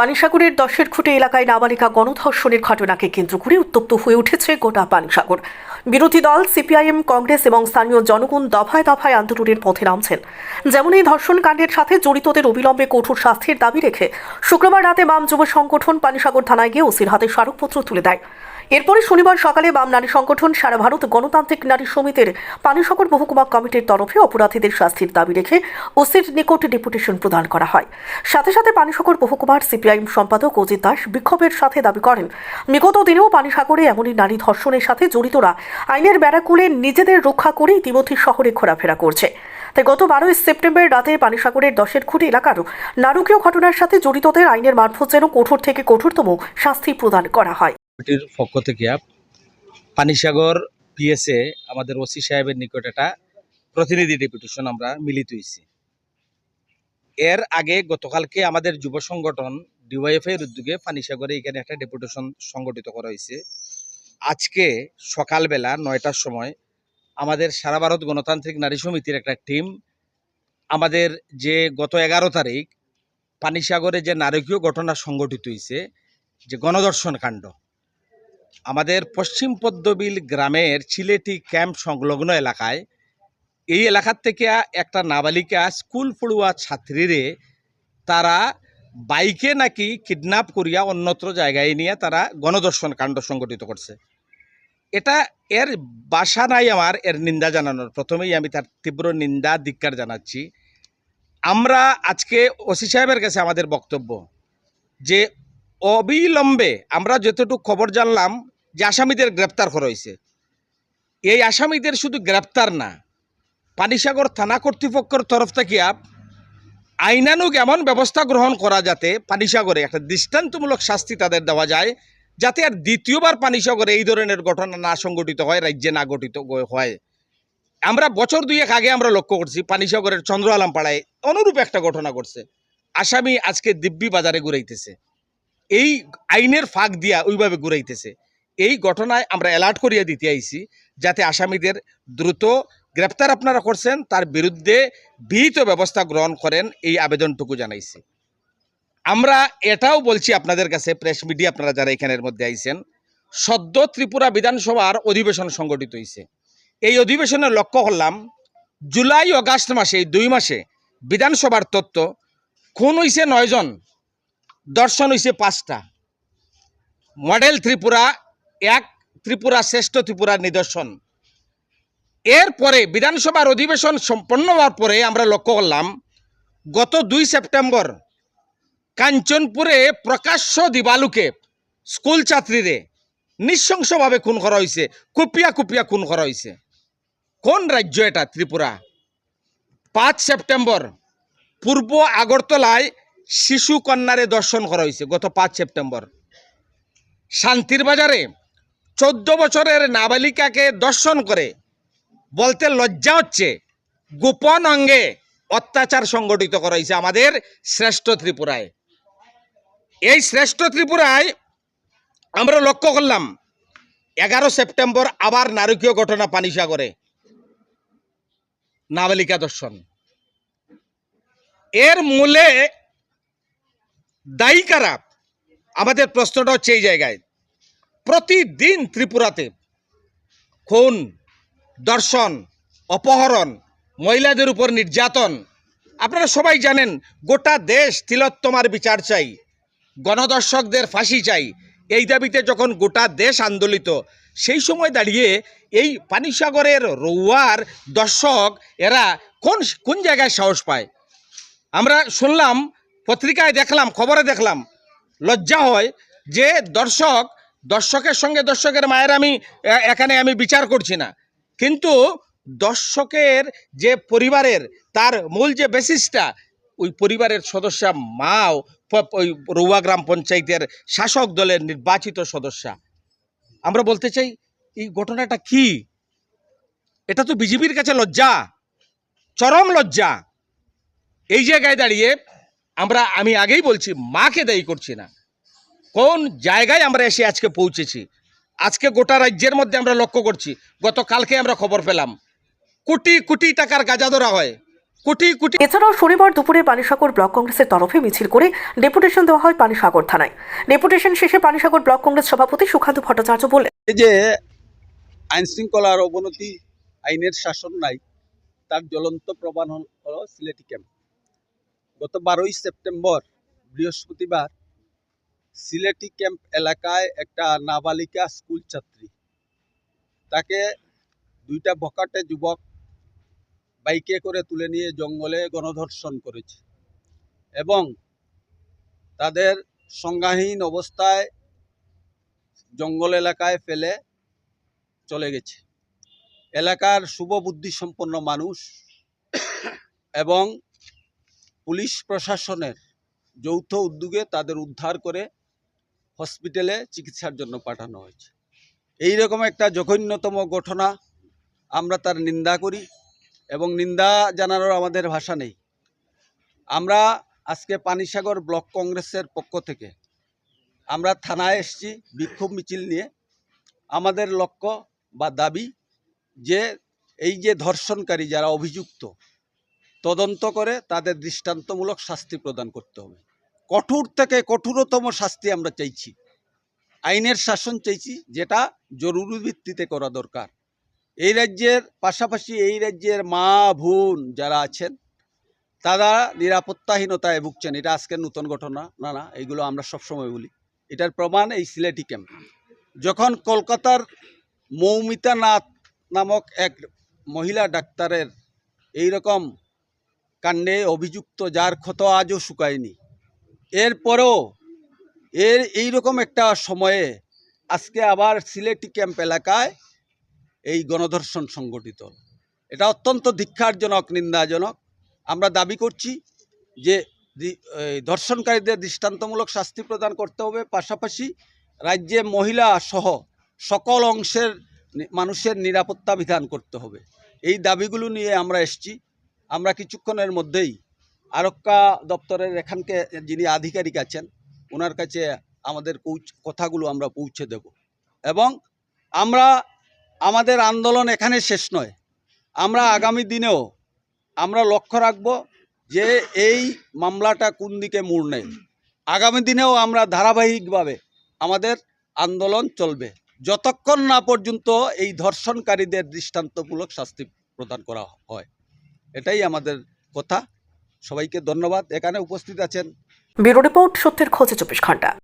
পানিসাগরের দশের খুঁটে এলাকায় নাবালিকা গণধর্ষণের ঘটনাকে কেন্দ্র করে উত্তপ্ত হয়ে উঠেছে গোটা পানিসাগর। বিরোধী দল, সিপিআইএম, কংগ্রেস এবং স্থানীয় জনগণ দফায় দফায় আন্দোলনের পথে নামছেন। যেমন এই ধর্ষণ কাণ্ডের সাথে জড়িতদের অবিলম্বে কঠোর শাস্তির দাবি রেখে শুক্রবার রাতে বাম যুব সংগঠন পানিসাগর থানায় গিয়ে ওসির হাতে স্মারকপত্র তুলে দেয়। এরপরে শনিবার সকালে বাম নারী সংগঠন সারা ভারত গণতান্ত্রিক নারী সমিতির পানিসাগর মহকুমা কমিটির তরফে অপরাধীদের শাস্তির দাবি রেখে ওসির নিকট ডেপুটেশন প্রদান করা হয়। সাথে সাথে পানিসাগর মহকুমার সিপিআইএম সম্পাদক অজিত দাস বিক্ষোভের সাথে দাবি করেন, বিগত দিনেও পানিসাগরে এমনই নারী ধর্ষণের সাথে জড়িতরা আইনের বেড়াকুলে নিজেদের রক্ষা করে ইতিমধ্যে শহরে ঘোরাফেরা করছে। তাই গত বারোই সেপ্টেম্বর রাতে পানিসাগরের দশের খুঁটি এলাকার নারকীয় ঘটনার সাথে জড়িতদের আইনের মারফত যেন কঠোর থেকে কঠোরতম শাস্তি প্রদান করা হয়। কমিটির পক্ষ থেকে পানিসাগর পিএসএ আমাদের ওসি সাহেবের নিকট একটা প্রতিনিধি ডেপুটেশন আমরা মিলিত হয়েছি। এর আগে গতকালকে আমাদের যুব সংগঠন ডিওয়াইএফ এর উদ্যোগে পানিসাগরে এখানে একটা ডেপুটেশন সংগঠিত করা হয়েছে। আজকে সকালবেলা নয়টার সময় আমাদের সারা ভারত গণতান্ত্রিক নারী সমিতির একটা টিম আমাদের যে গত এগারো তারিখ পানিসাগরে যে নারকীয় ঘটনা সংগঠিত হয়েছে, যে গণদর্শন কাণ্ড আমাদের পশ্চিম পদ্মবিল গ্রামের চিলেটি ক্যাম্প সংলগ্ন এলাকায়। এই এলাকার থেকে একটা নাবালিকা স্কুল পড়ুয়া ছাত্রীরে তারা বাইকে নাকি কিডন্যাপ করিয়া অন্যত্র জায়গায় নিয়ে তারা গণদর্শন কাণ্ড সংগঠিত করছে। এটা এর বাসা নাই আমার, এর নিন্দা জানানোর। প্রথমেই আমি তার তীব্র নিন্দা, ধিক্কার জানাচ্ছি। আমরা আজকে ওসি সাহেবের কাছে আমাদের বক্তব্য যে অবিলম্বে আমরা যতটুকু খবর জানলাম যে আসামিদের গ্রেপ্তার করা হয়েছে। এই আসামিদের শুধু গ্রেপ্তার না, পানিসাগর থানা কর্তৃপক্ষের তরফ থেকে আইনানুগ এমন ব্যবস্থা গ্রহণ করা যাতে পানিসাগরে একটা দৃষ্টান্তমূলক শাস্তি তাদের দেওয়া যায়, যাতে আর দ্বিতীয়বার পানিসাগরে এই ধরনের ঘটনা না সংগঠিত হয়, রাজ্যে না গঠিত হয়। আমরা বছর দুয়েক আগে আমরা লক্ষ্য করছি, পানিসাগরের চন্দ্র আলম পাড়ায় অনুরূপ একটা ঘটনা ঘটছে। আসামি আজকে দিব্যি বাজারে ঘুরাইতেছে। এই আইনের ফাঁক দিয়া ওইভাবে ঘুরাইতেছে। এই ঘটনায় আমরা অ্যালার্ট করিয়া দিতে আইছি যাতে আসামিদের দ্রুত গ্রেপ্তার আপনারা করছেন, তার বিরুদ্ধে বিহিত ব্যবস্থা গ্রহণ করেন এই আবেদনটুকু জানাইছি। আমরা এটাও বলছি আপনাদের কাছে প্রেস মিডিয়া আপনারা যারা এখানের মধ্যে আইছেন, সদ্য ত্রিপুরা বিধানসভার অধিবেশন সংগঠিত হয়েছে এই অধিবেশনের লক্ষ্য করলাম জুলাই অগাস্ট মাসে দুই মাসে বিধানসভার তত্ত্ব খুন হইছে নয়জন দর্শন হইছে পাঁচটা। মডেল ত্রিপুরা এক, ত্রিপুরা শ্রেষ্ঠ ত্রিপুরার নিদর্শন। এরপরে বিধানসভার অধিবেশন সম্পন্ন হওয়ার পরে আমরা লক্ষ্য করলাম, গত দুই সেপ্টেম্বর কাঞ্চনপুরে প্রকাশ্য দিবালুকে স্কুল ছাত্রীরে নৃশংসভাবে খুন করা হয়েছে কুপিয়া কুপিয়া খুন করা হয়েছে কোন রাজ্য এটা? ত্রিপুরা। পাঁচ সেপ্টেম্বর পূর্ব আগরতলায় শিশু কন্যারে দর্শন করা হয়েছে গত পাঁচ সেপ্টেম্বর। শান্তির বাজারে চোদ্দ বছরের নাবালিকাকে দর্শন করে বলতে লজ্জা হচ্ছে, গোপন অঙ্গে অত্যাচার সংগঠিত করা হয়েছে আমাদের শ্রেষ্ঠ ত্রিপুরায়। এই শ্রেষ্ঠ ত্রিপুরায় আমরা লক্ষ্য করলাম, এগারো সেপ্টেম্বর আবার নারকীয় ঘটনা পানিসাগরে, নাবালিকা দর্শন। এর মূলে দায়ী কারা? আমাদের প্রশ্নটা হচ্ছে এই জায়গায়। প্রতিদিন ত্রিপুরাতে খুন, দর্শন, অপহরণ, মহিলাদের উপর নির্যাতন, আপনারা সবাই জানেন, গোটা দেশ তিলোত্তমার বিচার চাই, গণদর্শকদের ফাঁসি চাই। এই দাবিতে যখন গোটা দেশ আন্দোলিত, সেই সময় দাঁড়িয়ে এই পানিসাগরের রৌয়ার দর্শক, এরা কোন কোন জায়গায় সাহস পায়? আমরা শুনলাম পত্রিকায় দেখলাম, খবরে দেখলাম, লজ্জা হয় যে দর্শক, দর্শকের সঙ্গে দর্শকের মায়ের আমি এখানে আমি বিচার করছি না। কিন্তু দর্শকের যে পরিবারের, তার মূল যে বেসিসটা, ওই পরিবারের সদস্য মাও ওই রৌয়া গ্রাম পঞ্চায়েতের শাসক দলের নির্বাচিত সদস্যা। আমরা বলতে চাই, এই ঘটনাটা কি? এটা তো বিজেপির কাছে লজ্জা, চরম লজ্জা। এই জায়গায় দাঁড়িয়ে আমরা আমি আগেই বলছি মাকে দায়ী করছি না। কোন জায়গায় আমরা এসে আজকে পৌঁছেছি? আজকে গোটা রাজ্যের মধ্যে আমরা লক্ষ্য করছি গতকালকে আমরা খবর পেলাম। কোটি কোটি টাকার গাঁজা ধরা হয়। কোটি কোটি এছাড়াও শনিবার দুপুরে পানিসাগর ব্লক কংগ্রেসের তরফে মিছিল করে ডেপুটেশন দেওয়া হয় পানিসাগর থানায়। ডেপুটেশন শেষে পানিসাগর ব্লক কংগ্রেস সভাপতি সুকান্ত ভট্টাচার্য বললেন এই যে আইন শৃঙ্খলার অবনতি আইনের শাসন নাই তার জ্বলন্ত প্রমাণ হল হলো সিলেটি ক্যাম্প। গত বারোই সেপ্টেম্বর, বৃহস্পতিবার, সিলেটি ক্যাম্প এলাকায় একটা নাবালিকা স্কুল ছাত্রী, তাকে দুইটা বকাটে যুবক বাইকে করে তুলে নিয়ে জঙ্গলে গণধর্ষণ করেছে এবং তাদের সংজ্ঞাহীন অবস্থায় জঙ্গল এলাকায় ফেলে চলে গেছে। এলাকার শুভবুদ্ধি সম্পন্ন মানুষ এবং পুলিশ প্রশাসনের যৌথ উদ্যোগে তাদের উদ্ধার করে হসপিটালে চিকিৎসার জন্য পাঠানো হয়েছে। এই রকম একটা জঘন্যতম ঘটনা আমরা তার নিন্দা করি এবং নিন্দা জানানোর আমাদের ভাষা নেই। আমরা আজকে পানিসাগর ব্লক কংগ্রেসের পক্ষ থেকে আমরা থানায় এসেছি বিক্ষোভ মিছিল নিয়ে। আমাদের লক্ষ্য বা দাবি যে এই যে ধর্ষণকারী যারা অভিযুক্ত তদন্ত করে তাদের দৃষ্টান্তমূলক শাস্তি প্রদান করতে হবে। কঠোর থেকে কঠোরতম শাস্তি আমরা চাইছি। আইনের শাসন চাইছি, যেটা জরুরি ভিত্তিতে করা দরকার। এই রাজ্যের পাশাপাশি এই রাজ্যের মা, বোন যারা আছেন, তারা নিরাপত্তাহীনতায় ভুগছেন। এটা আজকের নতুন ঘটনা, না না এইগুলো আমরা সবসময় বলি। এটার প্রমাণ এই সিলেটি ক্যাম্প। যখন কলকাতার মৌমিতা নাথ নামক এক মহিলা ডাক্তারের এই রকম কাণ্ডে অভিযুক্ত যার ক্ষত আজও শুকায়নি। এরপরেও এর এই রকম একটা সময়ে আজকে আবার সিলেটি ক্যাম্প এলাকায় এই গণধর্ষণ সংগঠিত এটা অত্যন্ত ধিক্ষারজনক, নিন্দাজনক। আমরা দাবি করছি যে ধর্ষণকারীদের দৃষ্টান্তমূলক শাস্তি প্রদান করতে হবে। পাশাপাশি রাজ্যে মহিলা সহ সকল অংশের মানুষের নিরাপত্তা বিধান করতে হবে। এই দাবিগুলো নিয়ে আমরা এসছি। আমরা কিছুক্ষণের মধ্যেই আরক্ষা দপ্তরের এখানকে যিনি আধিকারিক আছেন, ওনার কাছে আমাদের কথাগুলো আমরা পৌঁছে দেব। এবং আমরা, আমাদের আন্দোলন এখানে শেষ নয়। আমরা আগামী দিনেও আমরা লক্ষ্য রাখব যে এই মামলাটা কোন দিকে মোড় নেয়। আগামী দিনেও আমরা ধারাবাহিকভাবে আমাদের আন্দোলন চলবে। যতক্ষণ না পর্যন্ত এই ধর্ষণকারীদের দৃষ্টান্তমূলক শাস্তি প্রদান করা হয়। এটাই আমাদের কথা। সবাইকে ধন্যবাদ। এখানে উপস্থিত আছেন ব্যুরো রিপোর্ট সত্যের খোঁজে চব্বিশ ঘণ্টা।